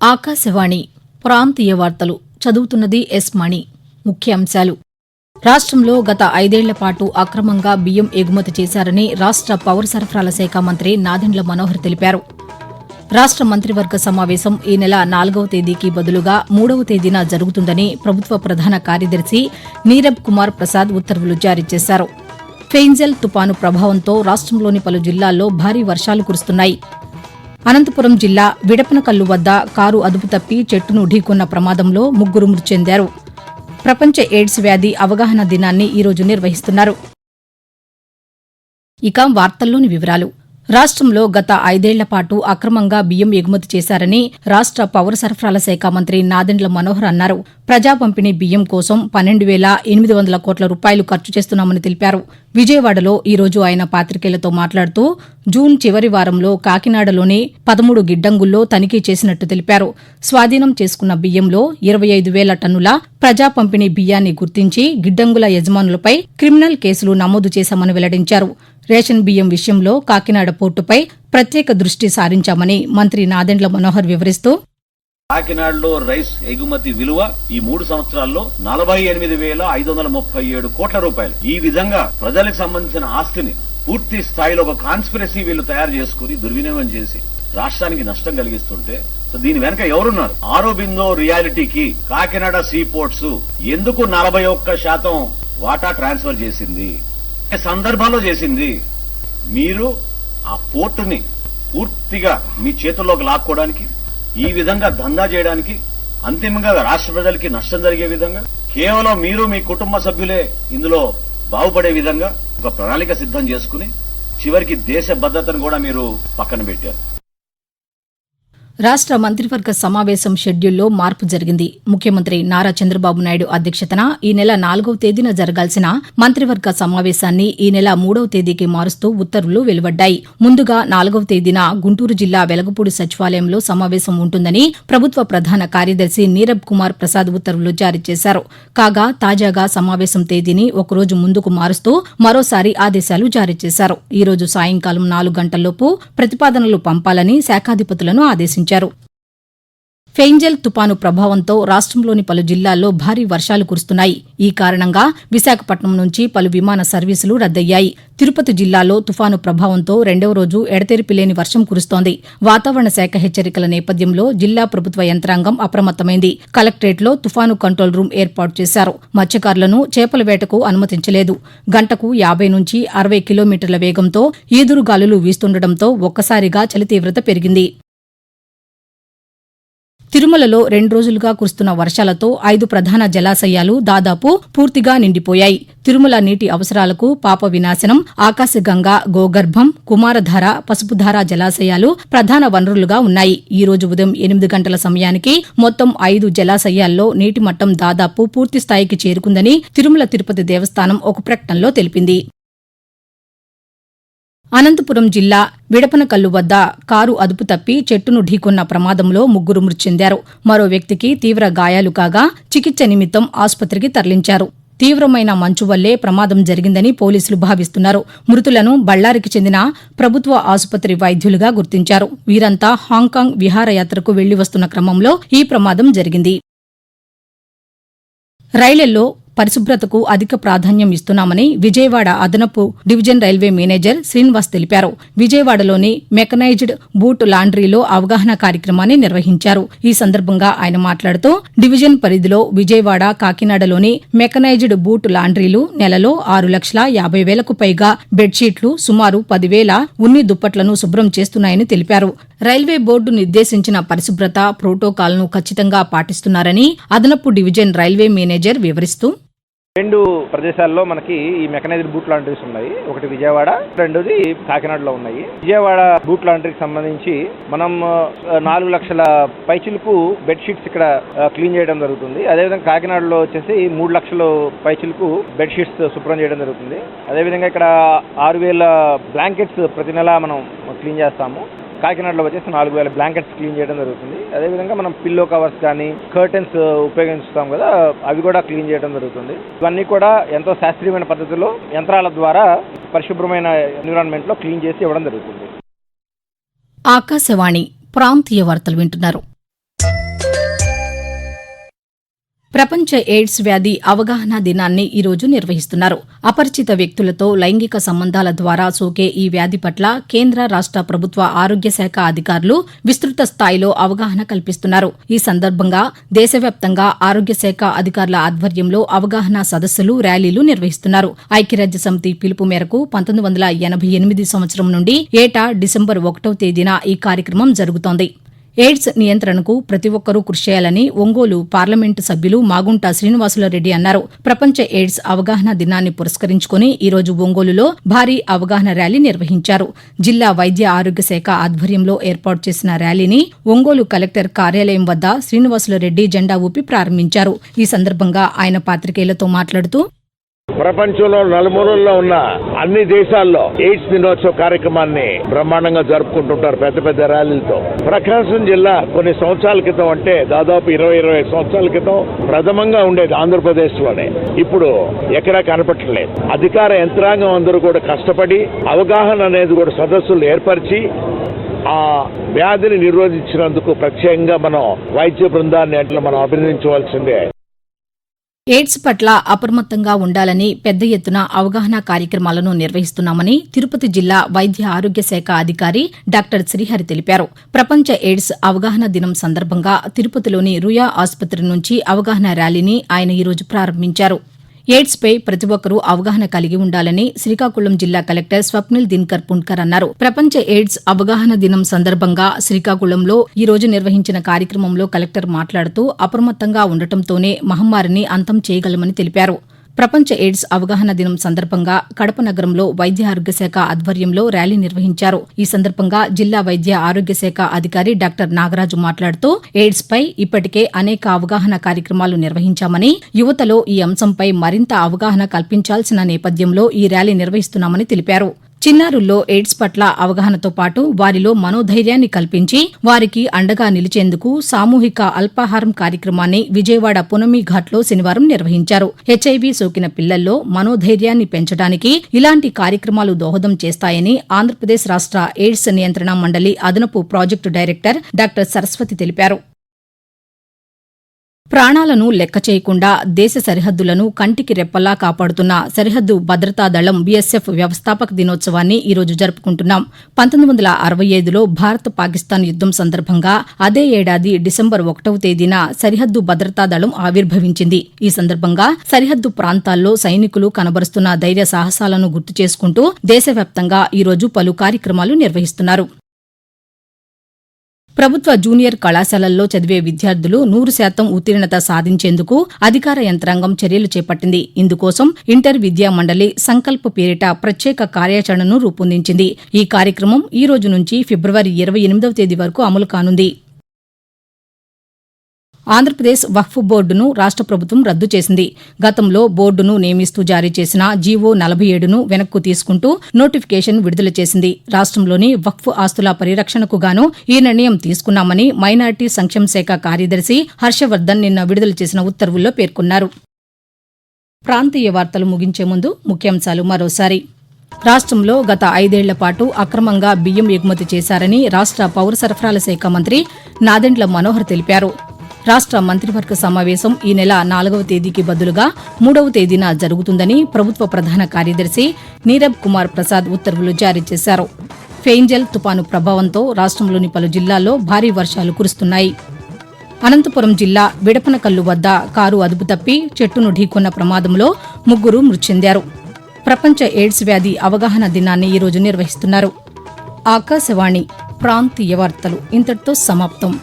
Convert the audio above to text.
ఆకాశవాణి ప్రాంతీయ వార్తలు చదువుతున్నది ఎస్ మణి. ముఖ్యాంశాలు. రాష్ట్రంలో గత ఐదేళ్ళ పాటు అక్రమంగా బియ్యం ఎగుమతి చేశారని రాష్ట్ర పౌర సరఫరాల శాఖ మంత్రి నాదెండ్ల మనోహర్ తెలిపారు. రాష్ట్ర మంత్రివర్గ సమావేశం ఈ నెల నాలుగవ తేదీకి బదులుగా మూడవ తేదీన జరుగుతుందని ప్రభుత్వ ప్రధాన కార్యదర్శి నీరబ్ కుమార్ ప్రసాద్ ఉత్తర్వులు జారీ చేశారు. ఫెయిన్జెల్ తుపాను ప్రభావంతో రాష్ట్రంలోని పలు జిల్లాల్లో భారీ వర్షాలు కురుస్తున్నాయి. అనంతపురం జిల్లా విడపనకల్లు వద్ద కారు అదుపు తప్పి చెట్టును ఢీకొన్న ప్రమాదంలో ముగ్గురు మృతి చెందారు. ప్రపంచ ఎయిడ్స్ వ్యాధి అవగాహన దినాన్ని ఈరోజు నిర్వహిస్తున్నారు. ఇక వార్తల్లోని వివరాలు. రాష్ట్రంలో గత ఐదేళ్ళ పాటు అక్రమంగా బియ్యం ఎగుమతి చేశారని రాష్ట్ర పౌర సరఫరాల శాఖ మంత్రి నాదెండ్ల మనోహర్ అన్నారు. ప్రజా పంపిణీ బియ్యం కోసం పన్నెండు వేల ఎనిమిది వందల కోట్ల రూపాయలు ఖర్చు చేస్తున్నామని తెలిపారు. విజయవాడలో ఈరోజు ఆయన పాతికేయులతో మాట్లాడుతూ జూన్ చివరి వారంలో కాకినాడలోని పదమూడు గిడ్డంగుల్లో తనిఖీ చేసినట్టు తెలిపారు. స్వాధీనం చేసుకున్న బియ్యంలో ఇరవై ఐదు వేల టన్నుల ప్రజా పంపిణీ బియ్యాన్ని గుర్తించి గిడ్డంగుల యజమానులపై క్రిమినల్ కేసులు నమోదు చేశామని వెల్లడించారు. రేషన్ బియ్యం విషయంలో కాకినాడ పోర్టుపై ప్రత్యేక దృష్టి సారించామని మంత్రి నాదెండ్ల మనోహర్ వివరిస్తూ కాకినాడలో రైస్ ఎగుమతి విలువ ఈ మూడు సంవత్సరాల్లో నలభై ఎనిమిది వేల ఐదు వందల ముప్పై ఏడు కోట్ల రూపాయలు. ఈ విధంగా ప్రజలకు సంబంధించిన ఆస్తిని పూర్తి స్థాయిలో ఒక కాన్స్పిరసీ వీళ్ళు తయారు చేసుకుని దుర్వినియోగం చేసి రాష్ట్రానికి నష్టం కలిగిస్తుంటే సో దీని వెనక ఎవరున్నారు? ఆరోబిందో రియాలిటీకి కాకినాడ సీ పోర్ట్స్ ఎందుకు నలభై ఒక్క శాతం వాటా ట్రాన్స్ఫర్ చేసింది? సందర్భంలో చేసింది? మీరు ఆ పోర్టుని పూర్తిగా మీ చేతుల్లోకి లాక్కోవడానికి ఈ విధంగా దందా చేయడానికి అంతిమంగా రాష్ట్ర ప్రజలకి నష్టం జరిగే విధంగా కేవలం మీరు మీ కుటుంబ సభ్యులే ఇందులో బాగుపడే విధంగా ఒక ప్రణాళిక సిద్ధం చేసుకుని చివరికి దేశ భద్రతను కూడా మీరు పక్కన పెట్టారు. రాష్ట్ర మంత్రివర్గ సమావేశం షెడ్యూల్లో మార్పు జరిగింది. ముఖ్యమంత్రి నారా చంద్రబాబు నాయుడు అధ్యక్షతన ఈ నెల నాలుగవ తేదీన జరగాల్సిన మంత్రివర్గ సమావేశాన్ని ఈ నెల మూడవ తేదీకి మారుస్తూ ఉత్తర్వులు వెలువడ్డాయి. ముందుగా నాలుగవ తేదీన గుంటూరు జిల్లా వెలగపూడి సచివాలయంలో సమావేశం ఉంటుందని ప్రభుత్వ ప్రధాన కార్యదర్శి నీరబ్ కుమార్ ప్రసాద్ ఉత్తర్వులు జారీ చేశారు. కాగా తాజాగా సమావేశం తేదీని ఒకరోజు ముందుకు మారుస్తూ మరోసారి ఆదేశాలు జారీ చేశారు. ఈ రోజు సాయంకాలం నాలుగు గంటల్లోపు ప్రతిపాదనలు పంపాలని శాఖాధిపతులను ఆదేశించారు. ఫెయింజల్ తుపాను ప్రభావంతో రాష్ట్రంలోని పలు జిల్లాల్లో భారీ వర్షాలు కురుస్తున్నాయి. ఈ కారణంగా విశాఖపట్నం నుంచి పలు విమాన సర్వీసులు రద్దయ్యాయి. తిరుపతి జిల్లాలో తుపాను ప్రభావంతో రెండవ రోజు ఎడతెరిపి లేని వర్షం కురుస్తోంది. వాతావరణ శాఖ హెచ్చరికల నేపథ్యంలో జిల్లా ప్రభుత్వ యంత్రాంగం అప్రమత్తమైంది. కలెక్టరేట్లో తుపాను కంట్రోల్ రూమ్ ఏర్పాటు చేశారు. మత్స్యకారులను చేపల వేటకు అనుమతించలేదు. గంటకు యాభై నుంచి అరవై కిలోమీటర్ల వేగంతో ఈదురుగాలులు వీస్తుండటంతో ఒక్కసారిగా చలి తీవ్రత పెరిగింది. తిరుమలలో రెండు రోజులుగా కురుస్తున్న వర్షాలతో ఐదు ప్రధాన జలాశయాలు దాదాపు పూర్తిగా నిండిపోయాయి. తిరుమల నీటి అవసరాలకు పాప వినాశనం ఆకాశగంగా గోగర్భం కుమారధార పసుపుధార జలాశయాలు ప్రధాన వనరులుగా ఉన్నాయి. ఈ రోజు ఉదయం ఎనిమిది గంటల సమయానికి మొత్తం ఐదు జలాశయాల్లో నీటి మట్టం దాదాపు పూర్తి స్థాయికి చేరుకుందని తిరుమల తిరుపతి దేవస్థానం ఒక ప్రకటనలో తెలిపింది. అనంతపురం జిల్లా విడపనకల్లు వద్ద కారు అదుపు తప్పి చెట్టును ఢీకొన్న ప్రమాదంలో ముగ్గురు మృతి చెందారు మరో వ్యక్తికి తీవ్ర గాయాలు కాగా చికిత్స నిమిత్తం ఆసుపత్రికి తరలించారు. తీవ్రమైన మంచు వల్లే ప్రమాదం జరిగిందని పోలీసులు భావిస్తున్నారు. మృతులను బళ్ళారికి చెందిన ప్రభుత్వ ఆసుపత్రి వైద్యులుగా గుర్తించారు. వీరంతా హాంకాంగ్ విహారయాత్రకు వెళ్ళి వస్తున్న క్రమంలో ఈ ప్రమాదం జరిగింది. రైళ్ళలో పరిశుభ్రతకు అధిక ప్రాధాన్యం ఇస్తున్నామని విజయవాడ అదనపు డివిజన్ రైల్వే మేనేజర్ శ్రీనివాస్ తెలిపారు. విజయవాడలోని మెకనైజ్డ్ బూట్ లాండ్రీలో అవగాహన కార్యక్రమాన్ని నిర్వహించారు. ఈ సందర్భంగా ఆయన మాట్లాడుతూ డివిజన్ పరిధిలో విజయవాడ కాకినాడలోని మెకనైజ్డ్ బూట్ లాండ్రీలు నెలలో ఆరు లక్షల యాభై వేలకు పైగా బెడ్షీట్లు సుమారు పదివేల ఉన్ని దుప్పట్లను శుభ్రం చేస్తున్నాయని తెలిపారు. రైల్వే బోర్డు నిర్దేశించిన పరిశుభ్రత ప్రోటోకాల్ను ఖచ్చితంగా పాటిస్తున్నారని అదనపు డివిజన్ రైల్వే మేనేజర్ వివరిస్తూ రెండు ప్రదేశాల్లో మనకి ఈ మెకనైజ్డ్ బూట్ లాండ్రీస్ ఉన్నాయి. ఒకటి విజయవాడ రెండోది కాకినాడలో ఉన్నాయి. విజయవాడ బూట్ లాండ్రీకి సంబంధించి మనం నాలుగు లక్షల పైచిలుకు బెడ్షీట్స్ ఇక్కడ క్లీన్ చేయడం జరుగుతుంది. అదేవిధంగా కాకినాడలో వచ్చేసి మూడు లక్షల పైచిలకు బెడ్షీట్స్ శుభ్రం చేయడం జరుగుతుంది. అదేవిధంగా ఇక్కడ ఆరు వేల బ్లాంకెట్స్ ప్రతి నెల మనం క్లీన్ చేస్తాము. కాకినాడలో వచ్చేసి నాలుగు వేల బ్లాంకెట్స్ క్లీన్ చేయడం జరుగుతుంది. అదేవిధంగా మనం పిల్లో కవర్స్ కానీ కర్టెన్స్ uh, ఉపయోగిస్తాం కదా అవి కూడా క్లీన్ చేయడం జరుగుతుంది. ఇవన్నీ కూడా ఎంతో శాస్త్రీయమైన పద్ధతిలో యంత్రాల ద్వారా పరిశుభ్రమైన ఎన్విరాన్మెంట్లో క్లీన్ చేసి ఇవ్వడం జరుగుతుంది. ఆకాశవాణి ప్రాంతీయ వార్తలు వింటున్నారు. ప్రపంచ ఎయిడ్స్ వ్యాధి అవగాహన దినాన్ని ఈ రోజు నిర్వహిస్తున్నారు. అపరిచిత వ్యక్తులతో లైంగిక సంబంధాల ద్వారా సోకే ఈ వ్యాధి పట్ల కేంద్ర రాష్ట ప్రభుత్వ ఆరోగ్య శాఖ అధికారులు విస్తృత స్థాయిలో అవగాహన కల్పిస్తున్నారు. ఈ సందర్భంగా దేశవ్యాప్తంగా ఆరోగ్య శాఖ అధికారుల ఆధ్వర్యంలో అవగాహన సదస్సులు ర్యాలీలు నిర్వహిస్తున్నారు. ఐక్యరాజ్య సమితి పిలుపు మేరకు పంతొమ్మిది వందల ఎనభై ఎనిమిది సంవత్సరం నుండి ఏటా డిసెంబర్ ఒకటవ తేదీన ఈ కార్యక్రమం జరుగుతోంది. ఎయిడ్స్ నియంత్రణకు ప్రతి ఒక్కరూ కృషి చేయాలని ఒంగోలు పార్లమెంటు సభ్యులు మాగుంట శ్రీనివాసులరెడ్డి అన్నారు. ప్రపంచ ఎయిడ్స్ అవగాహన దినాన్ని పురస్కరించుకుని ఈరోజు ఒంగోలులో భారీ అవగాహన ర్యాలీ నిర్వహించారు. జిల్లా వైద్య ఆరోగ్య శాఖ ఆధ్వర్యంలో ఏర్పాటు చేసిన ర్యాలీని ఒంగోలు కలెక్టర్ కార్యాలయం వద్ద శ్రీనివాసులరెడ్డి జెండా ఊపి ప్రారంభించారు. ఈ సందర్భంగా ఆయన పాతికేయులతో మాట్లాడుతూ ప్రపంచంలో నలుమూలల్లో ఉన్న అన్ని దేశాల్లో ఎయిడ్స్ దినోత్సవ కార్యక్రమాన్ని బ్రహ్మాండంగా జరుపుకుంటుంటారు పెద్ద పెద్ద ర్యాలీలతో. ప్రకాశం జిల్లా కొన్ని సంవత్సరాల క్రితం అంటే దాదాపు ఇరవై ఇరవై సంవత్సరాల క్రితం ప్రథమంగా ఉండేది ఆంధ్రప్రదేశ్లోనే ఇప్పుడు ఎక్కడా కనపట్టలేదు అధికార యంత్రాంగం అందరూ కూడా కష్టపడి అవగాహన అనేది కూడా సదస్సులు ఏర్పరిచి ఆ వ్యాధిని నిరోధించినందుకు ప్రత్యేకంగా మనం వైద్య బృందాన్ని అట్లా మనం అభినందించవలసిందే. ఎయిడ్స్ పట్ల అప్రమత్తంగా ఉండాలని పెద్ద ఎత్తున అవగాహన కార్యక్రమాలను నిర్వహిస్తున్నామని తిరుపతి జిల్లా వైద్య ఆరోగ్య శాఖ అధికారి డాక్టర్ శ్రీహరి తెలిపారు. ప్రపంచ ఎయిడ్స్ అవగాహన దినం సందర్భంగా తిరుపతిలోని రుయా ఆసుపత్రి నుంచి అవగాహన ర్యాలీని ఆయన ఈరోజు ప్రారంభించారు. ఎయిడ్స్పై ప్రతి ఒక్కరూ అవగాహన కలిగి ఉండాలని శ్రీకాకుళం జిల్లా కలెక్టర్ స్వప్నిల్ దిన్కర్ పుణ్కర్ అన్నారు. ప్రపంచ ఎయిడ్స్ అవగాహన దినం సందర్భంగా శ్రీకాకుళంలో ఈ రోజు నిర్వహించిన కార్యక్రమంలో కలెక్టర్ మాట్లాడుతూ అప్రమత్తంగా ఉండటంతోనే మహమ్మారిని అంతం చేయగలమని తెలిపారు. ప్రపంచ ఎయిడ్స్ అవగాహన దినం సందర్భంగా కడప నగరంలో వైద్య ఆరోగ్య శాఖ ఆధ్వర్యంలో ర్యాలీ నిర్వహించారు. ఈ సందర్భంగా జిల్లా వైద్య ఆరోగ్య శాఖ అధికారి డాక్టర్ నాగరాజు మాట్లాడుతూ ఎయిడ్స్ పై ఇప్పటికే అనేక అవగాహన కార్యక్రమాలు నిర్వహించామని యువతలో ఈ అంశంపై మరింత అవగాహన కల్పించాల్సిన నేపథ్యంలో ఈ ర్యాలీ నిర్వహిస్తున్నామని తెలిపారు. చిన్నారుల్లో ఎయిడ్స్ పట్ల అవగాహనతో పాటు వారిలో మనోధైర్యాన్ని కల్పించి వారికి అండగా నిలిచేందుకు సామూహిక అల్పాహారం కార్యక్రమాన్ని విజయవాడ పునమి ఘాట్లో శనివారం నిర్వహించారు. హెచ్ఐవి సోకిన పిల్లల్లో మనోధైర్యాన్ని పెంచడానికి ఇలాంటి కార్యక్రమాలు దోహదం చేస్తాయని ఆంధ్రప్రదేశ్ రాష్ట ఎయిడ్స్ నియంత్రణ మండలి అదనపు ప్రాజెక్టు డైరెక్టర్ డాక్టర్ సరస్వతి తెలిపారు. ప్రాణాలను లెక్క చేయకుండా దేశ సరిహద్దులను కంటికి రెప్పలా కాపాడుతున్న సరిహద్దు భద్రతా దళం బీఎస్ఎఫ్ వ్యవస్థాపక దినోత్సవాన్ని ఈరోజు జరుపుకుంటున్నాం. పంతొమ్మిది వందల అరవై ఐదులో భారత్ పాకిస్తాన్ యుద్దం సందర్భంగా అదే ఏడాది డిసెంబర్ ఒకటవ తేదీన సరిహద్దు భద్రతా దళం ఆవిర్భవించింది. ఈ సందర్భంగా సరిహద్దు ప్రాంతాల్లో సైనికులు కనబరుస్తున్న ధైర్య సాహసాలను గుర్తు చేసుకుంటూ దేశవ్యాప్తంగా ఈరోజు పలు కార్యక్రమాలు నిర్వహిస్తున్నారు. ప్రభుత్వ జూనియర్ కళాశాలల్లో చదివే విద్యార్థులు నూరు శాతం ఉత్తీర్ణత సాధించేందుకు అధికార యంత్రాంగం చర్యలు చేపట్టింది. ఇందుకోసం ఇంటర్ విద్యా మండలి సంకల్ప్ పేరిట ప్రత్యేక కార్యాచరణను రూపొందించింది. ఈ కార్యక్రమం ఈ రోజు నుంచి ఫిబ్రవరి ఇరవై ఎనిమిదవ తేదీ వరకు అమలు కానుంది. ఆంధ్రప్రదేశ్ వక్ఫ్ బోర్డును రాష్ట ప్రభుత్వం రద్దు చేసింది. గతంలో బోర్డును నియమిస్తూ జారీ చేసిన జీవో నలభై ఏడును వెనక్కు తీసుకుంటూ నోటిఫికేషన్ విడుదల చేసింది. రాష్ట్రంలోని వక్ఫ్ ఆస్తుల పరిరక్షణకు గాను ఈ నిర్ణయం తీసుకున్నామని మైనార్టీ సంక్షేమ శాఖ కార్యదర్శి హర్షవర్ధన్ నిన్న విడుదల చేసిన ఉత్తర్వుల్లో పేర్కొన్నారు. ప్రాంతీయ వార్తలు ముగించే ముందు ముఖ్యాంశాలు మరోసారి. రాష్ట్రంలో గత ఐదేళ్ళ పాటు అక్రమంగా బియ్యం ఎగుమతి చేశారని రాష్ట్ర పౌర సరఫరాల శాఖ మంత్రి నాదెండ్ల మనోహర్ తెలిపారు. రాష్ట్ర మంత్రివర్గ సమావేశం ఈ నెల నాలుగవ తేదీకి బదులుగా మూడవ తేదీన జరుగుతుందని ప్రభుత్వ ప్రధాన కార్యదర్శి నీరబ్ కుమార్ ప్రసాద్ ఉత్తర్వులు జారీ చేశారు. ఫెయింజల్ తుపాను ప్రభావంతో రాష్ట్రంలోని పలు జిల్లాల్లో భారీ వర్షాలు కురుస్తున్నాయి. అనంతపురం జిల్లా విడపనకల్లు వద్ద కారు అదుపు తప్పి చెట్టును ఢీకొన్న ప్రమాదంలో ముగ్గురు మృతి చెందారు. ప్రపంచ ఎయిడ్స్ వ్యాధి అవగాహన దినాన్ని ఈరోజు నిర్వహిస్తున్నారు. ఆకాశవాణి ప్రాంతీయ వార్తలు ఇంతటితో సమాప్తం.